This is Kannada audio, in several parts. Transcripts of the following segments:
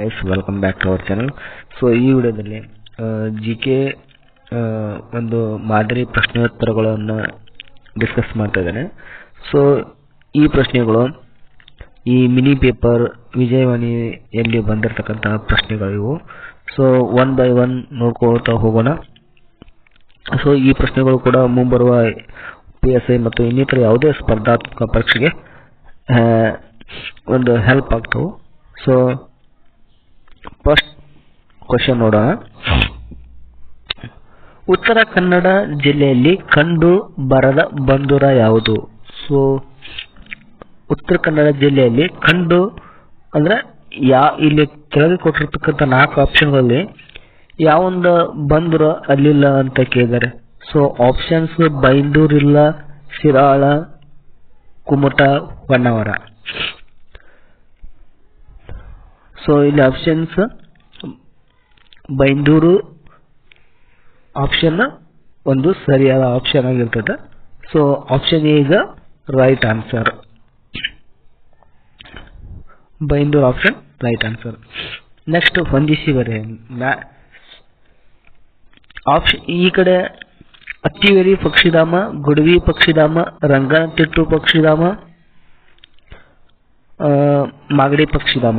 Guys welcome back to our channel so ಈ ವಿಡಿಯೋದಲ್ಲಿ ಜಿ ಕೆ ಒಂದು ಮಾದರಿ ಪ್ರಶ್ನೋತ್ತರಗಳನ್ನು ಡಿಸ್ಕಸ್ ಮಾಡ್ತಾ ಇದ್ದೇನೆ. ಸೊ ಈ ಪ್ರಶ್ನೆಗಳು, ಈ ಮಿನಿ ಪೇಪರ್ ವಿಜಯವಾಣಿಯಲ್ಲಿ ಬಂದಿರತಕ್ಕಂತಹ ಪ್ರಶ್ನೆಗಳು ಇವು. ಸೊ ಒನ್ ಬೈ ಒನ್ ನೋಡ್ಕೊಳ್ತಾ ಹೋಗೋಣ. ಸೊ ಈ ಪ್ರಶ್ನೆಗಳು ಕೂಡ ಮುಂಬರುವ ಪಿ ಎಸ್ ಐ ಮತ್ತು ಇನ್ನಿತರ ಯಾವುದೇ ಸ್ಪರ್ಧಾತ್ಮಕ ಪರೀಕ್ಷೆಗೆ ಒಂದು ಹೆಲ್ಪ್ ಆಗ್ತವೆ. ಸೊ ಫಸ್ಟ್ ಕ್ವಶನ್ ನೋಡೋಣ. ಉತ್ತರ ಕನ್ನಡ ಜಿಲ್ಲೆಯಲ್ಲಿ ಕಂಡು ಬರದ ಬಂದೂರ ಯಾವುದು? ಸೊ ಉತ್ತರ ಕನ್ನಡ ಜಿಲ್ಲೆಯಲ್ಲಿ ಕಂಡು ಅಂದ್ರೆ ಯಾ, ಇಲ್ಲಿ ಕೆಳಗೆ ಕೊಟ್ಟಿರ್ತಕ್ಕಂಥ ನಾಲ್ಕು ಆಪ್ಷನ್ಗಳಲ್ಲಿ ಯಾವೊಂದು ಬಂದರು ಅಲ್ಲಿಲ್ಲ ಅಂತ ಕೇಳಿದ್ದಾರೆ. ಸೊ ಆಪ್ಷನ್ಸ್ ಬೈಂದೂರಿಲ್ಲ, ಶಿರಾಳ, ಕುಮಟ, ಹೊನ್ನಾವರ. ಸೊ ಇಲ್ಲಿ ಆಪ್ಷನ್ಸ್ ಬೈಂದೂರು ಆಪ್ಷನ್ ಒಂದು ಸರಿಯಾದ ಆಪ್ಷನ್ ಆಗಿರ್ತದೆ. ಸೊ ಆಪ್ಷನ್ ಈಗ right answer Byndoor option right answer next ಹೊಂದಿಸಿ ಬರೆ ಆಪ್ಷನ್ ಈ ಕಡೆ ಅತ್ತಿವೇರಿ ಪಕ್ಷಿಧಾಮ ಗುಡವಿ ಪಕ್ಷಿಧಾಮ ರಂಗನತಿಟ್ಟು ಪಕ್ಷಿಧಾಮ ಮಾಗಡಿ ಪಕ್ಷಿಧಾಮ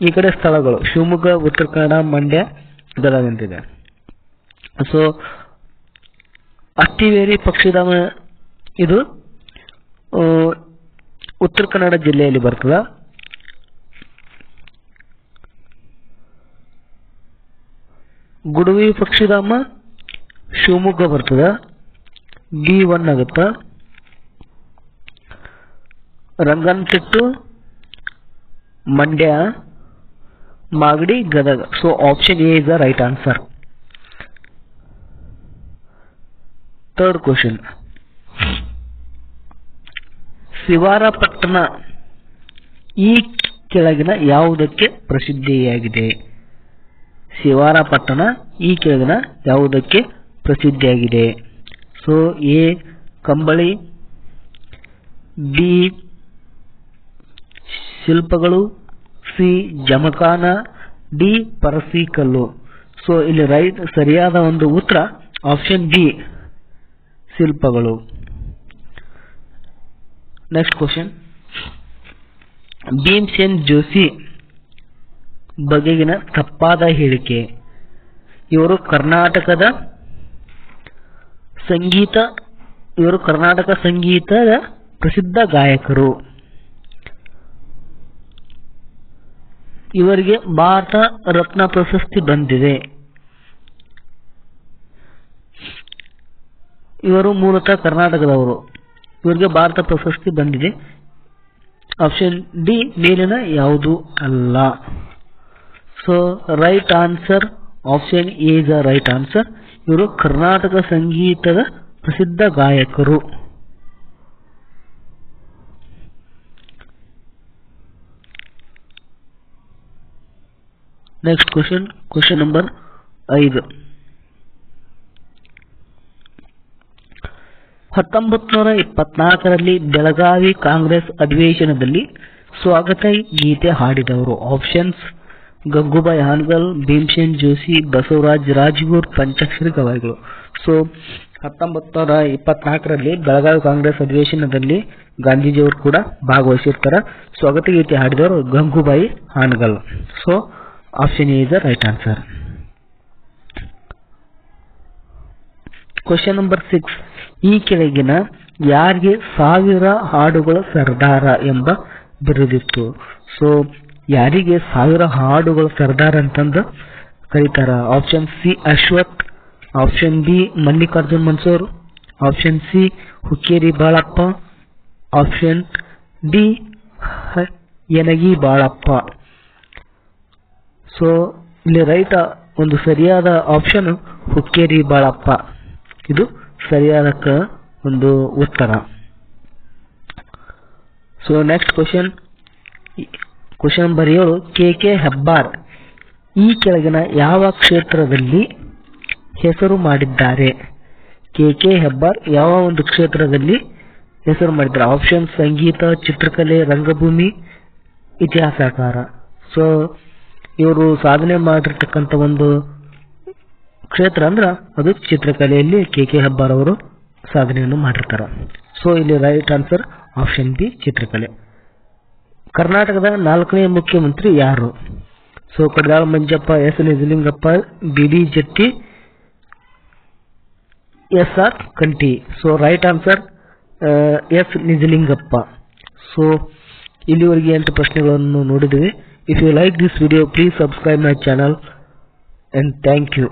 ಈ ಕಡೆ ಸ್ಥಳಗಳು, ಶಿವಮೊಗ್ಗ ಉತ್ತರ ಕನ್ನಡ ಮಂಡ್ಯ ಗದಗ ಅಂತಿದೆ ಸೊ ಅತ್ತಿವೇರಿ ಪಕ್ಷಿಧಾಮ ಇದು ಉತ್ತರ ಕನ್ನಡ ಜಿಲ್ಲೆಯಲ್ಲಿ ಬರ್ತದ. ಗುಡುವಿ ಪಕ್ಷಿಧಾಮ, ಶಿವಮೊಗ್ಗ ಬರ್ತದ. ಬಿ ಒನ್ ಆಗುತ್ತ. Ranganathittu, Mandya. Magadi Gadag. So option A is the right answer third question Shivarapattana ಈ ಕೆಳಗಿನ ಯಾವುದಕ್ಕೆ ಪ್ರಸಿದ್ಧಿಯಾಗಿದೆ? ಶಿವಾರಪಟ್ಟಣ ಈ ಕೆಳಗಿನ ಯಾವುದಕ್ಕೆ ಪ್ರಸಿದ್ಧಿಯಾಗಿದೆ? ಸೊ ಎ ಕಂಬಳಿ. ಬಿ ಶಿಲ್ಪಗಳು. ಸಿ ಜಮಖಾನ, ಡಿ ಪರಸಿಕಲ್ಲು ಸೊ ಇಲ್ಲಿ ರೈಟ್ ಸರಿಯಾದ ಒಂದು ಉತ್ತರ ಆಪ್ಷನ್ ಬಿ ಶಿಲ್ಪಗಳು. ನೆಕ್ಸ್ಟ್ ಕ್ವಶನ್ ಭೀಮ್ಸೇನ್ ಜೋಶಿ ಬಗೆಗಿನ ತಪ್ಪಾದ ಹೇಳಿಕೆ. ಇವರು ಕರ್ನಾಟಕದ ಸಂಗೀತ, ಇವರು ಕರ್ನಾಟಕ ಸಂಗೀತದ ಪ್ರಸಿದ್ಧ ಗಾಯಕರು. ಇವರಿಗೆ ಭಾರತ ರತ್ನ ಪ್ರಶಸ್ತಿ ಬಂದಿದೆ. ಇವರು ಮೂಲತಃ ಕರ್ನಾಟಕದವರು. ಇವರಿಗೆ ಭಾರತ ಪ್ರಶಸ್ತಿ ಬಂದಿದೆ. ಆಪ್ಷನ್ ಡಿ ಮೇಲಿನ ಯಾವುದು ಅಲ್ಲ. So right answer option A the right answer ಇವರು ಕರ್ನಾಟಕ ಸಂಗೀತದ ಪ್ರಸಿದ್ಧ ಗಾಯಕರು. ನೆಕ್ಸ್ಟ್ ಕ್ವಶನ್ ಕ್ವಶನ್ ನಂಬರ್ ಐದು. ಹತ್ತೊಂಬತ್ತು ನೂರ ಇಪ್ಪತ್ನಾಲ್ಕರಲ್ಲಿ ಬೆಳಗಾವಿ ಕಾಂಗ್ರೆಸ್ ಅಧಿವೇಶನದಲ್ಲಿ ಸ್ವಾಗತ ಗೀತೆ ಹಾಡಿದವರು. ಆಪ್ಷನ್ಸ್ ಗಂಗೂಬಾಯಿ ಹಾನಗಲ್, ಭೀಮ್ಸೇನ್ ಜೋಶಿ, ಬಸವರಾಜ್ ರಾಜಗೂರ್, ಪಂಚಾಕ್ಷರಿ ಗವಾಯಿಗಳು ಸೊ ಹತ್ತೊಂಬತ್ತು ನೂರ ಇಪ್ಪತ್ನಾಲ್ಕರಲ್ಲಿ ಬೆಳಗಾವಿ ಕಾಂಗ್ರೆಸ್ ಅಧಿವೇಶನದಲ್ಲಿ ಗಾಂಧೀಜಿಯವರು ಕೂಡ ಭಾಗವಹಿಸಿರ್ತಾರೆ. ಸ್ವಾಗತ ಗೀತೆ ಹಾಡಿದವರು Gangubai Hangal. So option A is the right answer question number six ಈ ಕೆಳಗಿನ ಯಾರಿಗೆ ಸಾವಿರ ಹಾಡುಗಳ ಸರ್ದಾರ ಎಂಬ ಬಿರುದಿತ್ತು? ಸೊ ಯಾರಿಗೆ ಸಾವಿರ ಹಾಡುಗಳ ಸರ್ದಾರ್ ಅಂತಂದು ಕರೀತಾರ? Option C Ashwath. Option B Mallikarjun Mansur. Option C Hukkeri Balappa. Option D Yanagi Balappa. So ಇಲ್ಲಿ ರೈಟ್ ಒಂದು ಸರಿಯಾದ ಆಪ್ಷನ್ ಹುಕ್ಕೇರಿ ಬಾಳಪ್ಪ. ಇದು ಸರಿಯಾದ ಒಂದು ಉತ್ತರ. So next question question number ಏಳು, ಕೆ ಕೆ ಹೆಬ್ಬಾರ್. ಈ ಕೆಳಗಿನ ಯಾವ ಕ್ಷೇತ್ರದಲ್ಲಿ ಹೆಸರು ಮಾಡಿದ್ದಾರೆ? ಕೆ ಕೆ ಹೆಬ್ಬಾರ್ ಯಾವ ಒಂದು ಕ್ಷೇತ್ರದಲ್ಲಿ ಹೆಸರು ಮಾಡಿದ್ದಾರೆ? ಆಪ್ಷನ್ ಸಂಗೀತ, ಚಿತ್ರಕಲೆ, ರಂಗಭೂಮಿ, ಇತಿಹಾಸಕಾರ. ಸೊ ಇವರು ಸಾಧನೆ ಮಾಡಿರ್ತಕ್ಕಂಥ ಒಂದು ಕ್ಷೇತ್ರ ಅಂದ್ರೆ ಅದು ಚಿತ್ರಕಲೆಯಲ್ಲಿ ಕೆ ಕೆ ಅವರು ಸಾಧನೆಯನ್ನು ಮಾಡಿರ್ತಾರೆ. ಸೊ ಇಲ್ಲಿ ರೈಟ್ ಆನ್ಸರ್ ಆಪ್ಷನ್ ಬಿ ಚಿತ್ರಕಲೆ. ಕರ್ನಾಟಕದ ನಾಲ್ಕನೇ ಮುಖ್ಯಮಂತ್ರಿ ಯಾರು? So Kadidal Manjappa, S. Nijalingappa B B Jatti S R Kanti so right answer S. Nijalingappa. So ಇಲ್ಲಿವರೆಗೆ ಎಂಟು ಪ್ರಶ್ನೆಗಳನ್ನು ನೋಡಿದ್ವಿ If you like this video, please subscribe my channel and thank you.